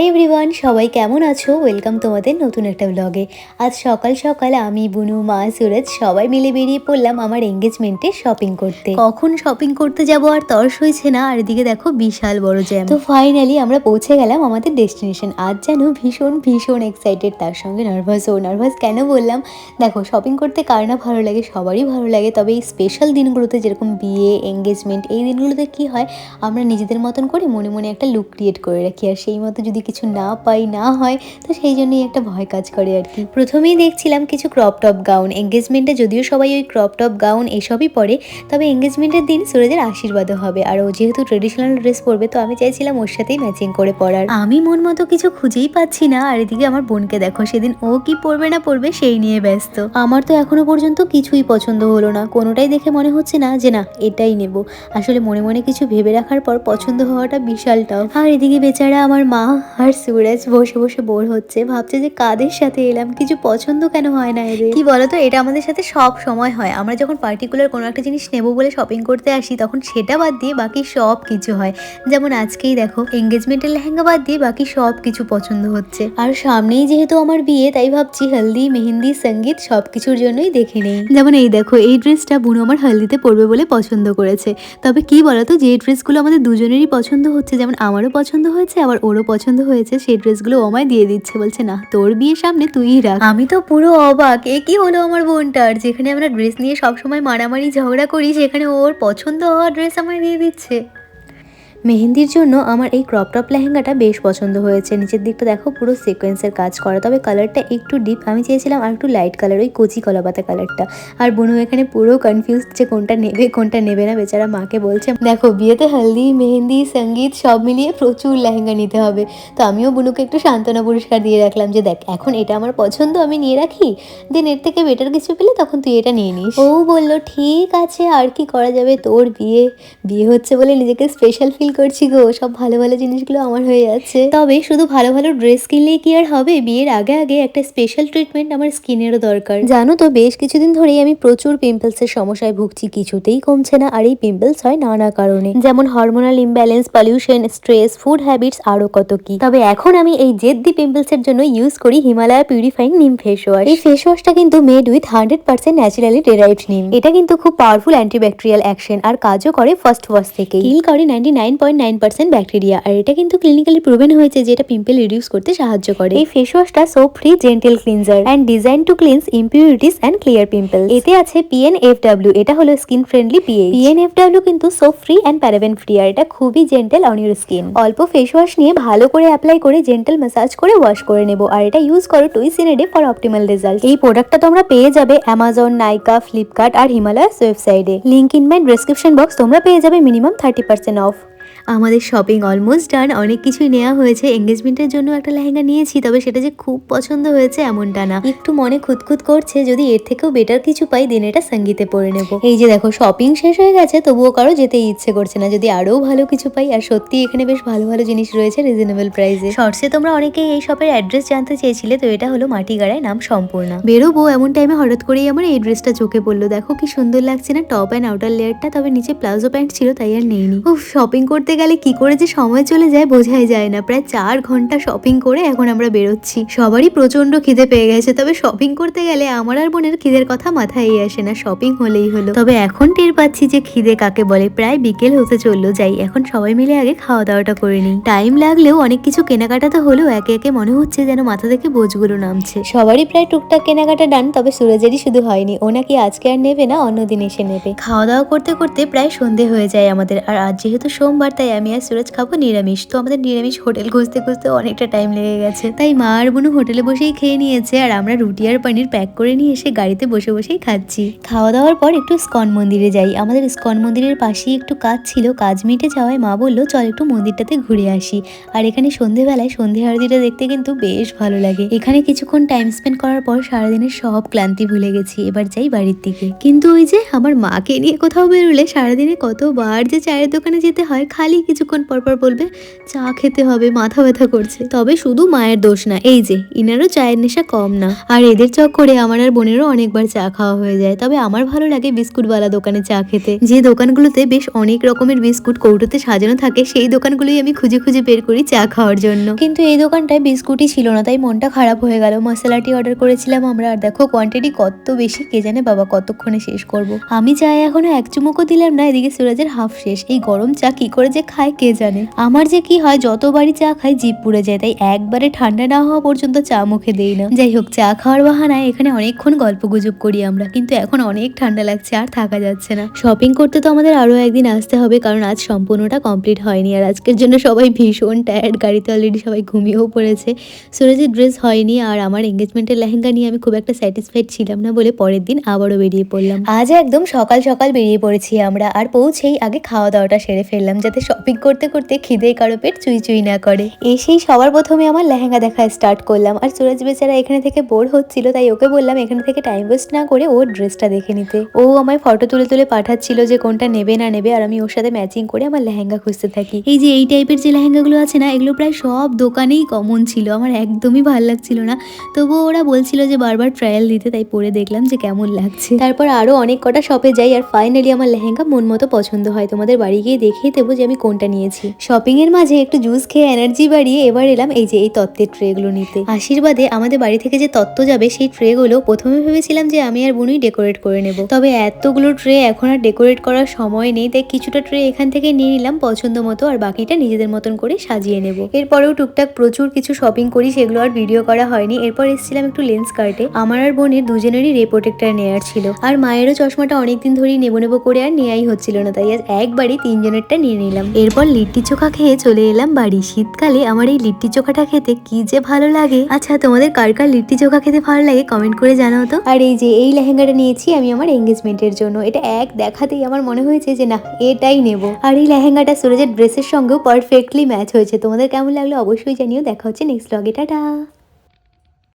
Hi everyone সবাই কেমন আছো? ওয়েলকাম তোমাদের নতুন একটা ব্লগে আজ সকাল সকাল আমি, বুনু, মা, সুরজ সবাই মিলে বেরিয়ে পড়লাম আমার এঙ্গেজমেন্টে শপিং করতে। কখন শপিং করতে যাব আর তর্স হয়েছে না? আর এদিকে দেখো বিশাল বড় জ্যাম তো ফাইনালি আমরা পৌঁছে গেলাম আমাদের ডেস্টিনেশন আজ যেন ভীষণ ভীষণ এক্সাইটেড তার সঙ্গে নার্ভাসও নার্ভাস কেন বললাম? দেখো শপিং করতে কার না ভালো লাগে? সবারই ভালো লাগে। তবে এই স্পেশাল দিনগুলোতে যেরকম বিয়ে এঙ্গেজমেন্ট এই দিনগুলোতে কি হয়? আমরা নিজেদের মতন করে মনে মনে একটা লুক ক্রিয়েট করে রাখি। আর সেই মতো যদি কিছু না পাই, না হয়, তো সেই জন্যই একটা ভয় কাজ করে আর কি। প্রথমেই দেখছিলাম কিছু ক্রপ টপ গাউন এঙ্গেজমেন্টে যদিও সবাই ওই ক্রপ টপ গাউন এসবই পরে, তবে এঙ্গেজমেন্টের দিন সুরজের আশীর্বাদও হবে। আর ও যেহেতু ট্রেডিশনাল ড্রেস পরবে, তো আমি চাইছিলাম ওর সাথেই ম্যাচিং করে পরার। আমি মন মতো কিছু খুঁজেই পাচ্ছি না, আর এদিকে আমার বোনকে দেখো, সেদিন ও কি পরবে না পরবে সেই নিয়ে ব্যস্ত। আমার তো এখনও পর্যন্ত কিছুই পছন্দ হলো না, কোনোটাই দেখে মনে হচ্ছে না যে না, এটাই নেব। আসলে মনে মনে কিছু ভেবে রাখার পর পছন্দ হওয়াটা বিশাল টাফ আর এদিকে বেচারা আমার মা আর সুরজ বসে বসে বোর হচ্ছে ভাবছে যে কাদের সাথে এলাম কিছু পছন্দ কেন হয় না এদের? কি বলতো এটা আমাদের সাথে সব সময় হয়। আমরা যখন পার্টিকুলার কোনো একটা জিনিস নেব বলে শপিং করতে আসি তখন সেটা বাদ দিয়ে বাকি সব কিছু হয়। যেমন আজকেই দেখো এঙ্গেজমেন্টের লেহেঙ্গা বাদ দিয়ে বাকি সব কিছু পছন্দ হচ্ছে। আর সামনেই যেহেতু আমার বিয়ে তাই ভাবছি হলদি মেহেন্দি সংগীত সব কিছুর জন্যই দেখে নেই। যেমন এই দেখো এই ড্রেসটা বুনো আমার হলদিতে পরবে বলে পছন্দ করেছে। তবে কি বলতো যে ড্রেসগুলো আমাদের দুজনেরই পছন্দ হচ্ছে যেমন আমারও পছন্দ হয়েছে আবার ওরও পছন্দ হয়েছে, সেই ড্রেসগুলো ও আমায় দিয়ে দিচ্ছে। বলছে, না, তোর বিয়ে সামনে তুই রাখ। আমি তো পুরো অবাক। এ কি হলো আমার বোনটার? যেখানে আমরা ড্রেস নিয়ে সবসময় মারামারি, ঝগড়া করি, সেখানে ওর পছন্দ হওয়া ড্রেস আমায় দিয়ে দিচ্ছে। মেহেন্দির জন্য আমার এই ক্রপ টপ লেহেঙ্গাটা বেশ পছন্দ হয়েছে। নিচের দিকটা দেখো, পুরো সিকোয়েন্সের কাজ করা। তবে কালারটা একটু ডিপ আমি চেয়েছিলাম আর একটু লাইট কালার ওই কচি কলাপাতা কালারটা আর বুনু এখানে পুরো কনফিউজ যে কোনটা নেবে কোনটা নেবে না। বেচারা মাকে বলছে, দেখো, বিয়েতে হলদি, মেহেন্দি, সংগীত সব মিলিয়ে প্রচুর লেহেঙ্গা নিতে হবে। তো আমিও বুনুকে একটু সান্ত্বনা পুরস্কার দিয়ে রাখলাম যে, দেখ, এখন এটা আমার পছন্দ, আমি নিয়ে রাখি। দেন এর থেকে বেটার কিছু পেলে তখন তুই এটা নিয়ে নিস। ও বলল, ঠিক আছে, আর কি করা যাবে? তোর বিয়ে বিয়ে হচ্ছে বলে নিজেকে স্পেশাল ফিল করছি গো, সব ভালো ভালো জিনিসগুলো আমার হয়ে যাচ্ছে। তবে শুধু ভালো ভালো ড্রেস কিনলেই কি আর হবে? বিয়ের আগে আগে একটা স্পেশাল ট্রিটমেন্ট আমার স্কিনেরও দরকার। জানো তো, বেশ কিছুদিন ধরেই আমি প্রচুর পিম্পলসের সমস্যায় ভুগছি, কিছুতেই কমছে না। আর এই পিম্পলস হয় নানা কারণে। যেমন hormonal imbalance pollution stress food habits আরও কত কি। তবে এখন আমি এই জেদ্দি পিম্পলসের জন্য ইউজ করি Himalaya purifying neem face wash এই ফেস ওয়াশটা কিন্তু made with hundred percent naturally derived neem এটা কিন্তু খুব পাওয়ারফুল অ্যান্টিব্যাকটেরিয়াল অ্যাকশন আর কাজও করে ফার্স্ট ওয়াশ থেকে কিল করে ninety nine point nine percent bacteria আর এটা কিন্তু ক্লিনিক্যালি প্রুভেন হয়েছে যে এটা পিম্পল রিডিউস করতে সাহায্য করে। এই face ওয়াশটা soap free gentle cleanser and design to cleanse impurities and clear pimple এতে আছে পিএনএফডব্লিউ এটা হলো স্কিন ফ্রেন্ডলি পিএ পিএনএফডব্লিউ কিন্তু soap free and paraben free আর এটা খুবই জেন্টেল অন ইউর স্কিন অল্প ফেস ওয়াশ নিয়ে ভালো করে অ্যাপ্লাই করে জেন্টেল ম্যাসাজ করে ওয়াশ করে নেব, আর এটা ইউজ করো twice in a day for optimal result এই প্রোডাক্টটা তোমরা পেয়ে যাবে অ্যামাজন নাইকা ফ্লিপকার্ট আর হিমালয়াস ওয়েবসাইটে link in my description box তোমরা পেয়ে যাবে মিনিমাম থার্টি পার্সেন্ট অফ আমাদের শপিং অলমোস্ট ডান অনেক কিছুই নেওয়া হয়েছে। এঙ্গেজমেন্টের জন্য একটা লেহেঙ্গা নিয়েছি, তবে সেটা যে খুব পছন্দ হয়েছে এমনটা না। একটু মনে খুঁতখুত করছে, যদি এর থেকেও বেটার কিছু পাই দেন এটা সঙ্গীতে পরে নেব। এই যে দেখো শপিং শেষ হয়ে গেছে, তবুও কারও যেতে ইচ্ছে করছে না। যদি আরও ভালো কিছু পাই, আর সত্যি এখানে বেশ ভালো ভালো জিনিস রয়েছে রিজনেবল প্রাইসে শর্টসে তোমরা অনেকেই এই শপের অ্যাড্রেস জানতে চেয়েছিলে, তো এটা হলো মাটিগাড়ায় নাম সম্পূর্ণ। বেরোবো এমন টাইমে হঠাৎ করেই আমার এই ড্রেসটা চোখে পড়ল। দেখো কি সুন্দর লাগছে না টপ অ্যান্ড আউটার লেয়ারটা তবে নিচে প্লাজো প্যান্ট ছিল, তাই আর নেইনি। উফ শপিং করতে গেলে কি করে যে সময় চলে যায় বোঝাই যায় না। প্রায় চার ঘণ্টা শপিং করে এখন আমরা বেরোচ্ছি। সবারই প্রচণ্ড খিদে পেয়ে গেছে, তবে শপিং করতে গেলে আমার আর বোনের খিদের কথা মাথায় আসে না শপিং হলেই হলো। তবে এখন টের পাচ্ছি যে খিদে কাকে বলে, প্রায় বিকেল হতে চলল, যাই এখন সবাই মিলে আগে খাওয়া দাওয়াটা করে নিই। টাইম লাগলেও অনেক কিছু কেনাকাটা তো হলেও একে একে মনে হচ্ছে যেন মাথা থেকে বোঝগুলো নামছে। সবারই প্রায় টুকটাক কেনাকাটা ডান তবে সুরজেরই শুধু হয়নি, ও নাকি আজকে আর নেবে না, অন্যদিন এসে নেবে। খাওয়া দাওয়া করতে করতে প্রায় সন্ধে হয়ে যায় আমাদের, আর আজ যেহেতু সোমবার তাই আমি আর সুরজ খাব নিরামিষ। তো আমাদের নিরামিষ হোটেল খুঁজতে খুঁজতে অনেকটা টাইম লেগে গেছে। তাই মা আর বোনু হোটেলে বসেই খেয়ে নিয়েছে আর আমরা রুটি আর পনির প্যাক করে নিয়ে এসে গাড়িতে বসে বসেই খাচ্ছি। খাওয়া দাওয়ার পর একটু স্কন মন্দিরে যাই। আমাদের স্কন মন্দিরের পাশেই একটু কাজ ছিল। কাজ মিটে যাওয়ায় মা বলল, চল একটু মন্দিরটাতে ঘুরে আসি। আর এখানে সন্ধেবেলায় সন্ধে আরতিটা দেখতে কিন্তু বেশ ভালো লাগে। এখানে কিছুক্ষণ টাইম স্পেন্ড করার পর সারাদিনের সব ক্লান্তি ভুলে গেছি। এবার যাই বাড়ির দিকে। কিন্তু ওই যে আমার মাকে নিয়ে কোথাও বেরোলে সারাদিনে কতবার যে চায়ের দোকানে যেতে হয়, খালি খালি কিছুক্ষণ পর পর বলবে, চা খেতে হবে, মাথা ব্যথা করছে। তবে শুধু মায়ের দোষ না, এই যে, ইনারও চায়ের নেশা কম না। আর এদের চক্করে আমার আর বোনেরও অনেকবার চা খাওয়া হয়ে যায়। তবে আমার ভালো লাগে বিস্কুটওয়ালা দোকানে চা খেতে। যে দোকানগুলোতে বেশ অনেক রকমের বিস্কুট কৌটোতে সাজানো থাকে, সেই দোকানগুলোই আমি খুঁজে খুঁজে বের করি চা খাওয়ার জন্য। কিন্তু এই দোকানটায় বিস্কুটই ছিল না, তাই মনটা খারাপ হয়ে গেল। মশলাটি অর্ডার করেছিলাম আমরা, আর দেখো কোয়ান্টিটি কত বেশি, কে জানে বাবা কতক্ষণে শেষ করব। আমি চাই এখনও এক চুমুকও দিলাম না, এদিকে সুরাজের হাফ শেষ। এই গরম চা কি করে যে খায় কে জানে? আমার যে কি হয়, যতবারই চা খাই জিভ পুড়ে যায়, তাই একবারে ঠান্ডা না হওয়া পর্যন্ত চা মুখে দেই না। যাই হোক, চা খাওয়ার বাহানায় এখানে অনেকক্ষণ গল্প গুজব করি আমরা, কিন্তু এখন অনেক ঠান্ডা লাগছে, আর থাকা যাচ্ছে না। শপিং করতে তো আমাদের আরও একদিন আসতে হবে, কারণ আজ সম্পূর্ণটা কমপ্লিট হয়নি, আর আজকের জন্য সবাই ভীষণ টায়ার্ড গাড়িতে অলরেডি সবাই ঘুমিয়েও পড়েছে। সুরজের ড্রেস হয়নি, আর আমার এঙ্গেজমেন্টের লেহেঙ্গা নিয়ে আমি খুব একটা স্যাটিসফাইড ছিলাম না বলে পরের দিন আবারও বেরিয়ে পড়লাম। আজ একদম সকাল সকাল বেরিয়ে পড়েছি আমরা, আর পৌঁছেই আগে খাওয়া দাওয়াটা সেরে ফেললাম, যাতে শপিং করতে করতে খিদে কারও পেট চুই চুই না করে। এসেই সবার প্রথমে আমার লেহেঙ্গা দেখা স্টার্ট করলাম। আর সুরজ বেচারা এখানে থেকে বোর হচ্ছিল, তাই ওকে বললাম এখানে থেকে টাইম ওয়েস্ট না করে ওর ড্রেসটা দেখে নিতে। ও আমায় ফটো তুলে তুলে পাঠাচ্ছিল যে কোনটা নেবে না নেবে, আর আমি ওর সাথে ম্যাচিং করে আমার লেহেঙ্গা খুঁজতে থাকি। এই যে এই টাইপের যে লেহেঙ্গাগুলো আছে না, এগুলো প্রায় সব দোকানেই কমন ছিল। আমার একদমই ভালো লাগছিল না। তবুও ওরা বলছিল যে বারবার ট্রায়াল দিতে, তাই পরে দেখলাম যে কেমন লাগছে। তারপর আরও অনেক কটা শপে যাই, আর ফাইনালি আমার লেহেঙ্গা মন মতো পছন্দ হয়। তোমাদের বাড়ি গিয়ে দেখিয়ে দেবো যে আমি কোনটা নিয়েছি? শপিং এর মাঝে একটু জুস খেয়ে এনার্জি বাড়িয়ে এবার এলাম এই যে এই তত্ত্বের ট্রেগুলো নিতে। আশীর্বাদে আমাদের বাড়ি থেকে যে তত্ত্ব যাবে, সেই ট্রেগুলো প্রথমে ভেবেছিলাম যে আমি আর বুনুই ডেকোরেট করে নেব। তবে এতগুলো ট্রে এখন আর ডেকোরেট করার সময় নেই, তাই কিছুটা ট্রে এখান থেকে নিয়ে নিলাম পছন্দ মতো আর বাকিটা নিজেদের মতন করে সাজিয়ে নেব। এরপরেও টুকটাক প্রচুর কিছু শপিং করি, সেগুলো আর ভিডিও করা হয়নি। এরপর এসেছিলাম একটু লেন্স কার্টে আমার আর বোনের দুজনেরই রে প্রোটেক্টার নেয়ার ছিল। আর মায়েরও চশমাটা অনেকদিন ধরেই নেব নেব করে আর নেয়াই হচ্ছিল না, তাই আজ একবারই তিনজনেরটা নিয়ে নিলাম। এরপর লিট্টি চোখা খেয়ে চলে এলাম বাড়ি। শীতকালে আমার এই লিট্টি চোখাটা খেতে কি যে ভালো লাগে। আচ্ছা তোমাদের কার কার লিট্টি চোখা খেতে ভালো লাগে কমেন্ট করে জানাও তো। আর এই যে এই লেহেঙ্গাটা নিয়েছি আমি আমার এঙ্গেজমেন্টের জন্য। এটা এক দেখাতেই আমার মনে হয়েছে যে না, এটাই নেব। আর এই লেহেঙ্গাটা সুরজের ড্রেসের সঙ্গেও পারফেক্টলি ম্যাচ হয়েছে। তোমাদের কেমন লাগল অবশ্যই জানিও। দেখা হচ্ছে নেক্সট ব্লগে টাটা!